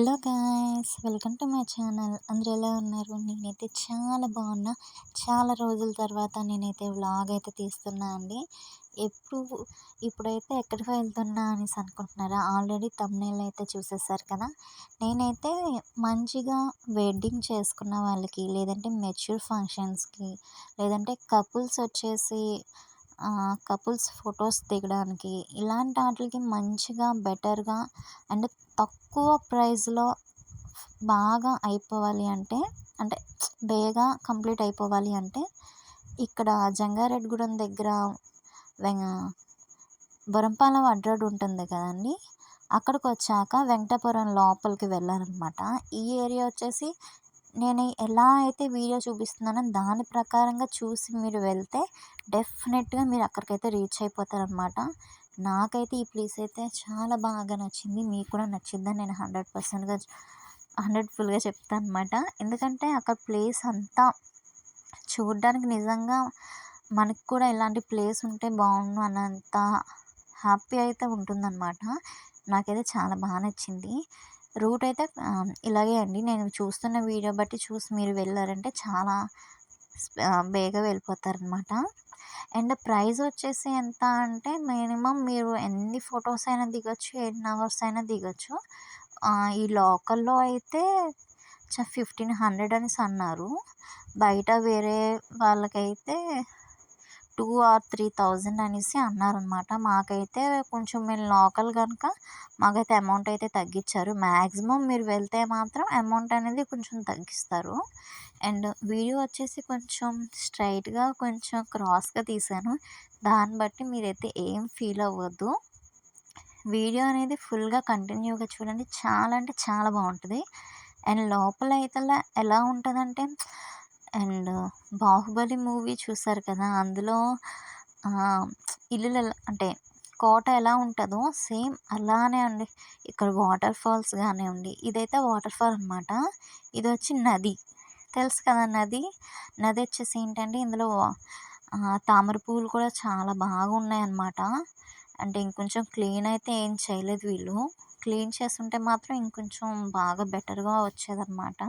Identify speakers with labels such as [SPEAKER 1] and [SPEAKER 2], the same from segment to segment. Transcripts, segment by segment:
[SPEAKER 1] Hello guys welcome to my channel. అందరూ ఎలా ఉన్నారు? నేనైతే చాలా బాగున్నా. చాలా రోజుల తర్వాత నేనైతే వ్లాగ్ అయితే తీస్తున్నా అండి. ఎప్పుడు ఇప్పుడైతే ఎక్కడికి వెళ్తున్నా అనేసి అనుకుంటున్నారా? ఆల్రెడీ తమ్నేల్ అయితే చూసేసారు కదా. నేనైతే మంచిగా వెడ్డింగ్ చేసుకున్న వాళ్ళకి లేదంటే మెచ్యూర్ ఫంక్షన్స్కి లేదంటే కపుల్స్ వచ్చేసి కపుల్స్ ఫొటోస్ దిగడానికి ఇలాంటి వాటికి మంచిగా బెటర్గా అండ్ తక్కువ ప్రైస్లో బాగా అయిపోవాలి అంటే అంటే బేగా కంప్లీట్ అయిపోవాలి అంటే ఇక్కడ జంగారెడ్డిగూడెం దగ్గర బొరంపాలెం అడ్డ ఉంటుంది కదండి అక్కడికి వచ్చాక వెంకటాపురం లోపలికి వెళ్ళాలన్నమాట. ఈ ఏరియా వచ్చేసి నేను ఎలా అయితే వీడియో చూపిస్తున్నానో దాని ప్రకారంగా చూసి మీరు వెళ్తే డెఫినెట్గా మీరు అక్కడికైతే రీచ్ అయిపోతారనమాట నాకైతే ఈ ప్లేస్ అయితే చాలా బాగా నచ్చింది. మీకు కూడా నచ్చిందని నేను హండ్రెడ్ పర్సెంట్గా హండ్రెడ్ ఫుల్గా చెప్తాను అనమాట ఎందుకంటే అక్కడ ప్లేస్ అంతా చూడడానికి నిజంగా మనకు కూడా ఇలాంటి ప్లేస్ ఉంటే బాగుండు అన్నంత హ్యాపీ అయితే ఉంటుందన్నమాట. నాకైతే చాలా బాగా నచ్చింది. రూట్ అయితే ఇలాగే అండి. నేను చూస్తున్న వీడియో బట్టి చూసి మీరు వెళ్ళారంటే చాలా బేగా వెళ్ళిపోతారనమాట. అండ్ ప్రైస్ వచ్చేసి ఎంత అంటే మినిమం మీరు ఎన్ని ఫొటోస్ అయినా దిగొచ్చు ఎన్ని అవర్స్ అయినా దిగొచ్చు. ఈ లోకల్లో అయితే ఫిఫ్టీన్ హండ్రెడ్ అనేసి అన్నారు. బయట వేరే వాళ్ళకైతే టూ ఆర్ త్రీ థౌజండ్ అనేసి అన్నారనమాట మాకైతే కొంచెం మేము లోకల్ కనుక మాకైతే అమౌంట్ అయితే తగ్గించారు. మ్యాక్సిమం మీరు వెళ్తే మాత్రం అమౌంట్ అనేది కొంచెం తగ్గిస్తారు. అండ్ వీడియో వచ్చేసి కొంచెం స్ట్రైట్గా కొంచెం క్రాస్గా తీసాను దాన్ని బట్టి మీరైతే ఏం ఫీల్ అవ్వద్దు. వీడియో అనేది ఫుల్గా కంటిన్యూగా చూడండి. చాలా అంటే చాలా బాగుంటుంది. అండ్ లోపల అయితే ఎలా ఉంటుందంటే అండ్ బాహుబలి మూవీ చూసారు కదా అందులో ఇల్లులు అంటే కోట ఎలా ఉంటుందో సేమ్ అలానే అండి. ఇక్కడ వాటర్ ఫాల్స్ కానివ్వండి ఇదైతే వాటర్ ఫాల్ అనమాట ఇది వచ్చి నది. తెలుసు కదా నది? నది వచ్చేసి ఏంటంటే ఇందులో తామర పువ్వులు కూడా చాలా బాగున్నాయి ఉన్నాయన్నమాట అంటే ఇంకొంచెం క్లీన్ అయితే ఏం చేయలేదు వీళ్ళు. క్లీన్ చేస్తుంటే మాత్రం ఇంకొంచెం బాగా బెటర్గా వచ్చేదన్నమాట.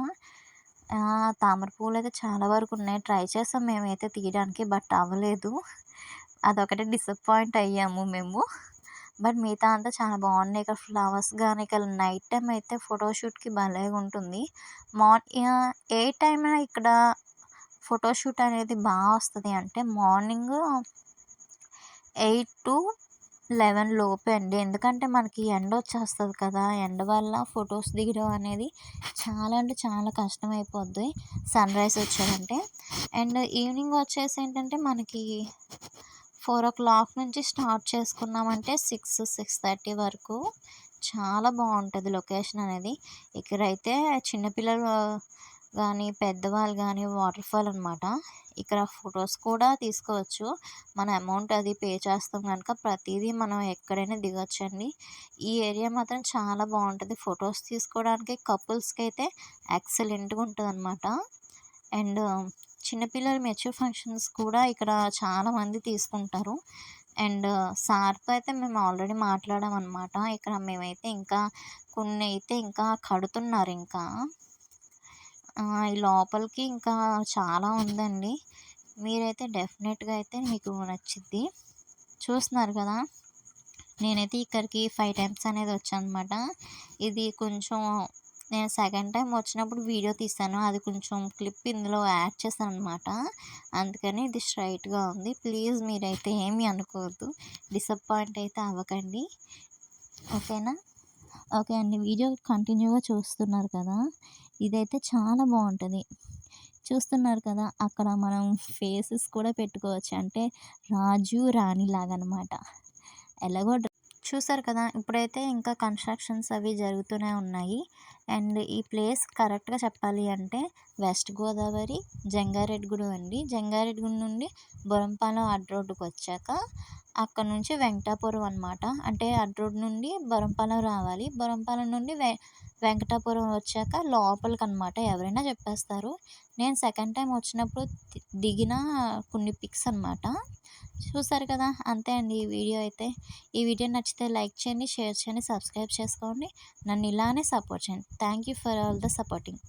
[SPEAKER 1] తామర పువ్వులు అయితే చాలా వరకు ఉన్నాయి. ట్రై చేసాం మేమైతే తీయడానికి బట్ అవ్వలేదు. అదొకటి డిసప్పాయింట్ అయ్యాము మేము. బట్ మిగతా అంతా చాలా బాగున్నాయి. ఇక్కడ ఫ్లవర్స్ కానీ ఇక్కడ నైట్ టైం అయితే ఫోటోషూట్కి భలే ఉంటుంది. మార్నింగ్ ఏ టైం ఇక్కడ ఫోటోషూట్ అనేది బాగా వస్తుంది. అంటే మార్నింగ్ ఎయిట్ టు లెవెన్ లోపే అండి. ఎందుకంటే మనకి ఎండ వచ్చేస్తుంది కదా ఎండ వల్ల ఫొటోస్ దిగడం అనేది చాలా అంటే చాలా కష్టం అయిపోద్ది సన్ రైజ్ వచ్చారంటే అండ్ ఈవినింగ్ వచ్చేసి ఏంటంటే మనకి ఫోర్ ఓ క్లాక్ నుంచి స్టార్ట్ చేసుకున్నామంటే సిక్స్ సిక్స్ థర్టీ వరకు చాలా బాగుంటుంది లొకేషన్ అనేది. ఇక్కడైతే చిన్నపిల్లలు కానీ పెద్దవాళ్ళు కానీ వాటర్ ఫాల్ అనమాట ఇక్కడ ఫొటోస్ కూడా తీసుకోవచ్చు. మన అమౌంట్ అది పే చేస్తాం కనుక ప్రతిదీ మనం ఎక్కడైనా దిగొచ్చండి. ఈ ఏరియా మాత్రం చాలా బాగుంటుంది. ఫొటోస్ తీసుకోవడానికి కపుల్స్కి అయితే ఎక్సలెంట్గా ఉంటుంది అనమాట అండ్ చిన్నపిల్లల మెచ్యూర్ ఫంక్షన్స్ కూడా ఇక్కడ చాలామంది తీసుకుంటారు. అండ్ సార్తో అయితే మేము ఆల్రెడీ మాట్లాడాం అనమాట ఇక్కడ మేమైతే ఇంకా కొన్ని అయితే ఇంకా కడుతున్నారు ఇంకా. ఈ లోపలికి ఇంకా చాలా ఉందండి. మీరైతే డెఫినెట్గా అయితే మీకు నచ్చిద్ది. చూస్తున్నారు కదా నేనైతే ఇక్కడికి ఫైవ్ టైమ్స్ అనేది వచ్చాను అనమాట ఇది కొంచెం నేను సెకండ్ టైం వచ్చినప్పుడు వీడియో తీసాను. అది కొంచెం క్లిప్ ఇందులో యాడ్ చేశాను అనమాట అందుకని ఇది స్ట్రైట్గా ఉంది. ప్లీజ్ మీరైతే ఏమీ అనుకోవద్దు. డిసప్పాయింట్ అయితే అవ్వకండి. ఓకేనా? ఓకే అండి. వీడియో కంటిన్యూగా చూస్తున్నారు కదా. ఇదైతే చాలా బాగుంటుంది. చూస్తున్నారు కదా అక్కడ మనం ఫేసెస్ కూడా పెట్టుకోవచ్చు. అంటే రాజు రాణి లాగా ఎలాగో చూసారు కదా ఇప్పుడైతే ఇంకా కన్స్ట్రక్షన్స్ అవి జరుగుతూనే ఉన్నాయి. అండ్ ఈ ప్లేస్ కరెక్ట్గా చెప్పాలి అంటే వెస్ట్ గోదావరి జంగారెడ్డిగూడెం అండి. జంగారెడ్డిగూడెం నుండి బొరంపాలెం అడ్డ రోడ్డుకు వచ్చాక అక్కడ నుంచి వెంకటాపురం అనమాట అంటే అటు రోడ్ నుండి బరంపాలెం రావాలి. బరంపాలెం నుండి వె వెంకటాపురం వచ్చాక లోపలికి అనమాట ఎవరైనా చెప్పేస్తారు. నేను సెకండ్ టైం వచ్చినప్పుడు దిగిన కొన్ని పిక్స్ అనమాట చూసారు కదా? అంతే అండి ఈ వీడియో అయితే. ఈ వీడియో నచ్చితే లైక్ చేయండి షేర్ చేయండి సబ్స్క్రైబ్ చేసుకోండి. నన్ను ఇలానే సపోర్ట్ చేయండి. Thank you for all the supporting.